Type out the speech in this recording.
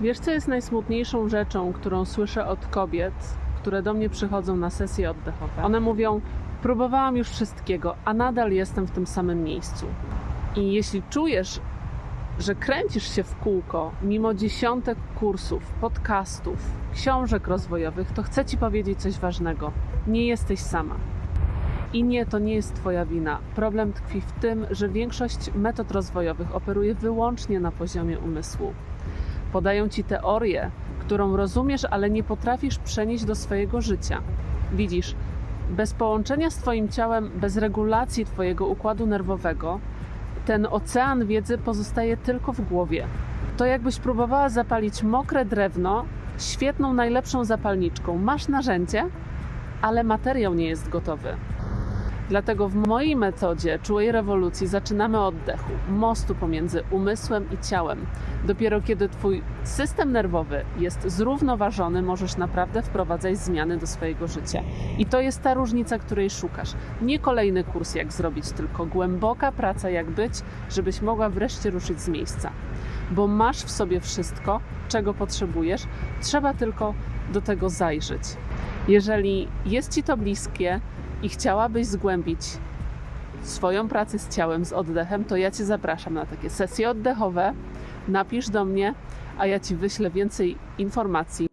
Wiesz, co jest najsmutniejszą rzeczą, którą słyszę od kobiet, które do mnie przychodzą na sesje oddechowe? One mówią: Próbowałam już wszystkiego, a nadal jestem w tym samym miejscu. I jeśli czujesz, że kręcisz się w kółko, mimo dziesiątek kursów, podcastów, książek rozwojowych, to chcę Ci powiedzieć coś ważnego. Nie jesteś sama. I nie, to nie jest Twoja wina. Problem tkwi w tym, że większość metod rozwojowych operuje wyłącznie na poziomie umysłu. Podają Ci teorię, którą rozumiesz, ale nie potrafisz przenieść do swojego życia. Widzisz, bez połączenia z Twoim ciałem, bez regulacji Twojego układu nerwowego, ten ocean wiedzy pozostaje tylko w głowie. To jakbyś próbowała zapalić mokre drewno świetną, najlepszą zapalniczką. Masz narzędzie, ale materiał nie jest gotowy. Dlatego w mojej metodzie czułej rewolucji zaczynamy od oddechu, mostu pomiędzy umysłem i ciałem. Dopiero kiedy Twój system nerwowy jest zrównoważony, możesz naprawdę wprowadzać zmiany do swojego życia. I to jest ta różnica, której szukasz. Nie kolejny kurs, jak zrobić, tylko głęboka praca, jak być, żebyś mogła wreszcie ruszyć z miejsca. Bo masz w sobie wszystko, czego potrzebujesz, trzeba tylko do tego zajrzeć. Jeżeli jest Ci to bliskie i chciałabyś zgłębić swoją pracę z ciałem, z oddechem, to ja Cię zapraszam na takie sesje oddechowe. Napisz do mnie, a ja Ci wyślę więcej informacji